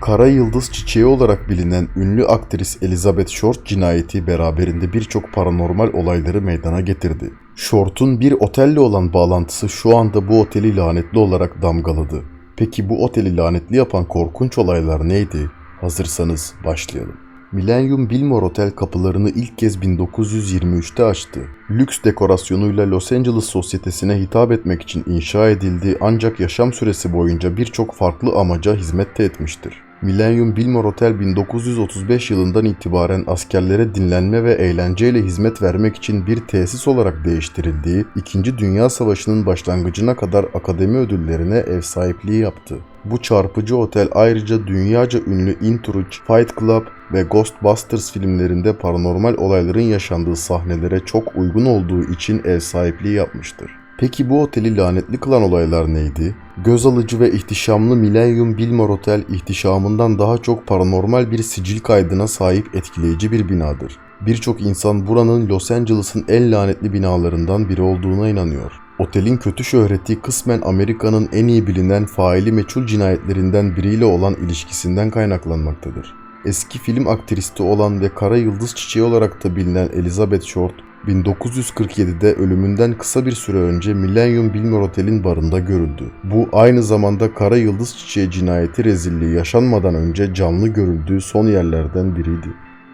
Kara Yıldız Çiçeği olarak bilinen ünlü aktris Elizabeth Short cinayeti beraberinde birçok paranormal olayları meydana getirdi. Short'un bir otelle olan bağlantısı şu anda bu oteli lanetli olarak damgaladı. Peki bu oteli lanetli yapan korkunç olaylar neydi? Hazırsanız başlayalım. Millennium Biltmore Otel kapılarını ilk kez 1923'te açtı. Lüks dekorasyonuyla Los Angeles sosyetesine hitap etmek için inşa edildi ancak yaşam süresi boyunca birçok farklı amaca hizmet de etmiştir. Millennium Biltmore Otel 1935 yılından itibaren askerlere dinlenme ve eğlenceyle hizmet vermek için bir tesis olarak değiştirildiği, 2. Dünya Savaşı'nın başlangıcına kadar akademi ödüllerine ev sahipliği yaptı. Bu çarpıcı otel ayrıca dünyaca ünlü Intruge, Fight Club ve Ghostbusters filmlerinde paranormal olayların yaşandığı sahnelere çok uygun olduğu için ev sahipliği yapmıştır. Peki bu oteli lanetli kılan olaylar neydi? Göz alıcı ve ihtişamlı Millennium Biltmore Otel ihtişamından daha çok paranormal bir sicil kaydına sahip etkileyici bir binadır. Birçok insan buranın Los Angeles'ın en lanetli binalarından biri olduğuna inanıyor. Otelin kötü şöhreti kısmen Amerika'nın en iyi bilinen faili meçhul cinayetlerinden biriyle olan ilişkisinden kaynaklanmaktadır. Eski film aktristi olan ve Kara Yıldız Çiçeği olarak da bilinen Elizabeth Short, 1947'de ölümünden kısa bir süre önce Millennium Biltmore Otel'in barında görüldü. Bu aynı zamanda Kara Yıldız Çiçeği cinayeti rezilliği yaşanmadan önce canlı görüldüğü son yerlerden biriydi.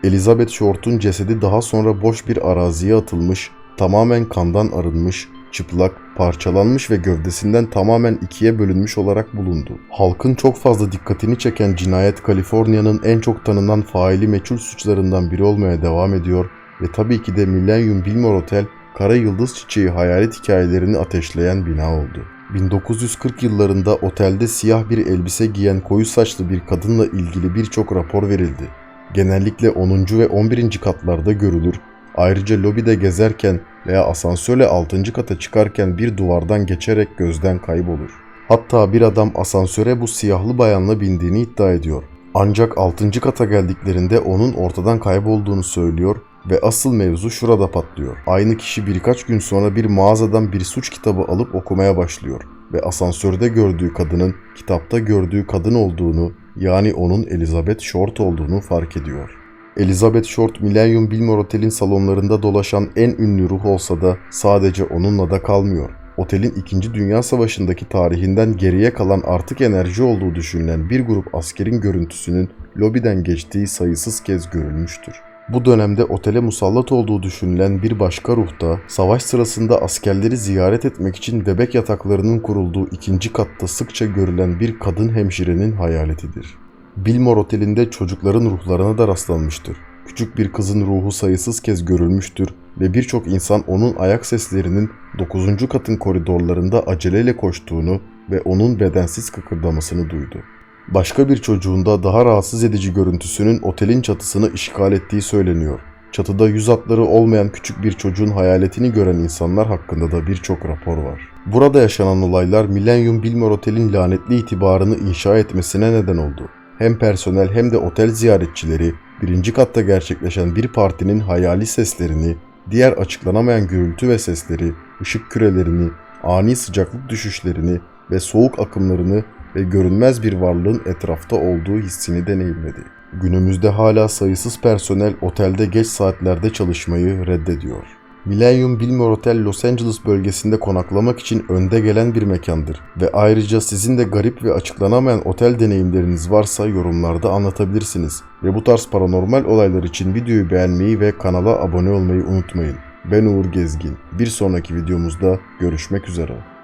Elizabeth Short'un cesedi daha sonra boş bir araziye atılmış, tamamen kandan arınmış, çıplak, parçalanmış ve gövdesinden tamamen ikiye bölünmüş olarak bulundu. Halkın çok fazla dikkatini çeken cinayet Kaliforniya'nın en çok tanınan faili meçhul suçlarından biri olmaya devam ediyor ve tabii ki de Millennium Biltmore Otel, Kara Yıldız Çiçeği hayalet hikayelerini ateşleyen bina oldu. 1940 yıllarında otelde siyah bir elbise giyen koyu saçlı bir kadınla ilgili birçok rapor verildi. Genellikle 10. ve 11. katlarda görülür. Ayrıca lobide gezerken veya asansörle 6. kata çıkarken bir duvardan geçerek gözden kaybolur. Hatta bir adam asansöre bu siyahlı bayanla bindiğini iddia ediyor. Ancak 6. kata geldiklerinde onun ortadan kaybolduğunu söylüyor ve asıl mevzu şurada patlıyor. Aynı kişi birkaç gün sonra bir mağazadan bir suç kitabı alıp okumaya başlıyor ve asansörde gördüğü kadının kitapta gördüğü kadın olduğunu yani onun Elizabeth Short olduğunu fark ediyor. Elizabeth Short Millennium Biltmore Otel'in salonlarında dolaşan en ünlü ruh olsa da sadece onunla da kalmıyor. Otelin 2. Dünya Savaşı'ndaki tarihinden geriye kalan artık enerji olduğu düşünülen bir grup askerin görüntüsünün lobiden geçtiği sayısız kez görülmüştür. Bu dönemde otele musallat olduğu düşünülen bir başka ruh da savaş sırasında askerleri ziyaret etmek için bebek yataklarının kurulduğu ikinci katta sıkça görülen bir kadın hemşirenin hayaletidir. Bilmore Oteli'nde çocukların ruhlarına da rastlanmıştır. Küçük bir kızın ruhu sayısız kez görülmüştür ve birçok insan onun ayak seslerinin 9. katın koridorlarında aceleyle koştuğunu ve onun bedensiz kıkırdamasını duydu. Başka bir çocuğun da daha rahatsız edici görüntüsünün otelin çatısını işgal ettiği söyleniyor. Çatıda yüz hatları olmayan küçük bir çocuğun hayaletini gören insanlar hakkında da birçok rapor var. Burada yaşanan olaylar Millennium Biltmore Otel'in lanetli itibarını inşa etmesine neden oldu. Hem personel hem de otel ziyaretçileri birinci katta gerçekleşen bir partinin hayali seslerini, diğer açıklanamayan gürültü ve sesleri, ışık kürelerini, ani sıcaklık düşüşlerini ve soğuk akımlarını ve görünmez bir varlığın etrafta olduğu hissini deneyimledi. Günümüzde hala sayısız personel otelde geç saatlerde çalışmayı reddediyor. Millennium Biltmore Otel Los Angeles bölgesinde konaklamak için önde gelen bir mekandır ve ayrıca sizin de garip ve açıklanamayan otel deneyimleriniz varsa yorumlarda anlatabilirsiniz. Ve bu tarz paranormal olaylar için videoyu beğenmeyi ve kanala abone olmayı unutmayın. Ben Uğur Gezgin. Bir sonraki videomuzda görüşmek üzere.